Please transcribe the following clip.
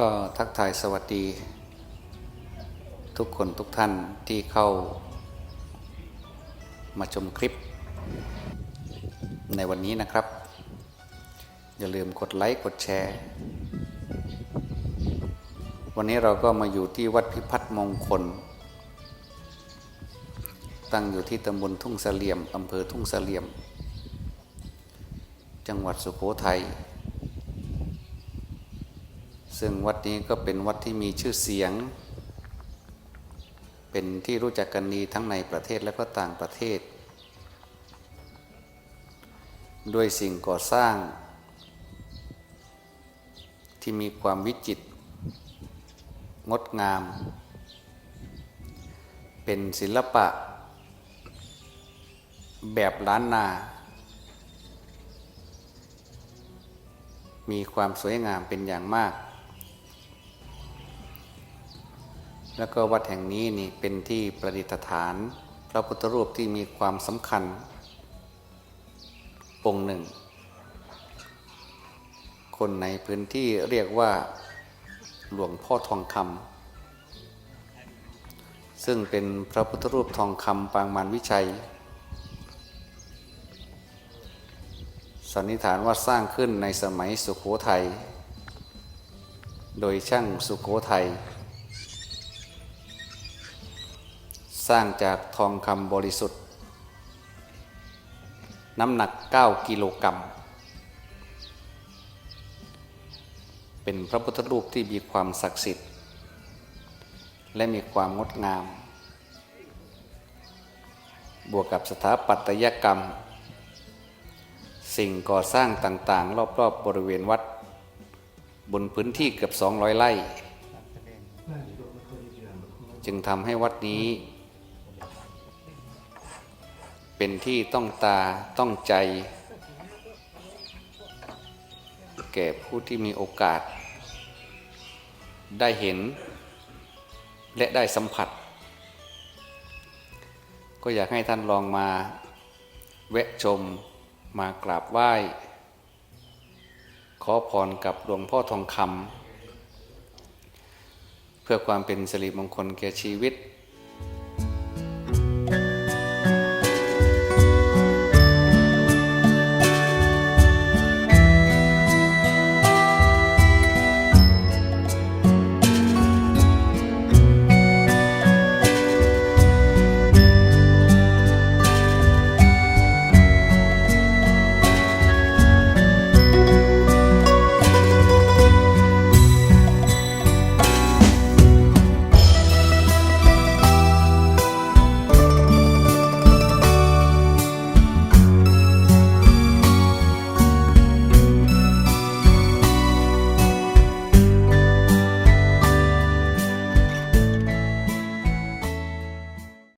ก็ทักทายสวัสดี ทุกคนทุกท่านที่เข้ามาชมคลิป ในวันนี้นะครับ อย่าลืมกดไลค์กดแชร์ วันนี้เราก็มาอยู่ที่วัดพิพัฒน์มงคล ตั้งอยู่ที่ตำบลทุ่งเสลี่ยมอำเภอทุ่งเสลี่ยม จังหวัดสุโขทัย ซึ่งวัดนี้ก็เป็นวัดที่มีชื่อเสียง เป็นที่รู้จักกันดีทั้งในประเทศและก็ต่างประเทศ ด้วยสิ่งก่อสร้าง ที่มีความวิจิตรงดงาม เป็นศิลปะ แบบล้านนา มีความสวยงามเป็นอย่างมาก แล้วก็วัดแห่งนี้นี่เป็นที่ประดิษฐาน พระพุทธรูปที่มีความสำคัญองค์หนึ่ง คนในพื้นที่เรียกว่าหลวงพ่อทองคำซึ่งเป็นพระพุทธรูปทองคำปางมารวิชัย สันนิษฐานว่าสร้างขึ้นในสมัยสุขโขทัย โดยช่างสุขโขทัย สร้างจากทองคำบริสุทธิ์ น้ำหนัก 9 กิโลกรัม เป็นพระพุทธรูปที่มีความศักดิ์สิทธิ์ และมีความงดงาม บวกกับสถาปัตยกรรม สิ่งก่อสร้างต่างๆ รอบๆบบริเวณวัด บนพื้นที่เกือบ 200 ไร่จึงทำให้วัดนี้ เป็นที่ต้องตาต้องใจ แก่ผู้ที่มีโอกาส ได้เห็น และได้สัมผัส ก็อยากให้ท่านลองมาแวะชมมากราบไหว้ ขอพรกับหลวงพ่อทองคำเพื่อความเป็นสิริมงคลแก่ชีวิต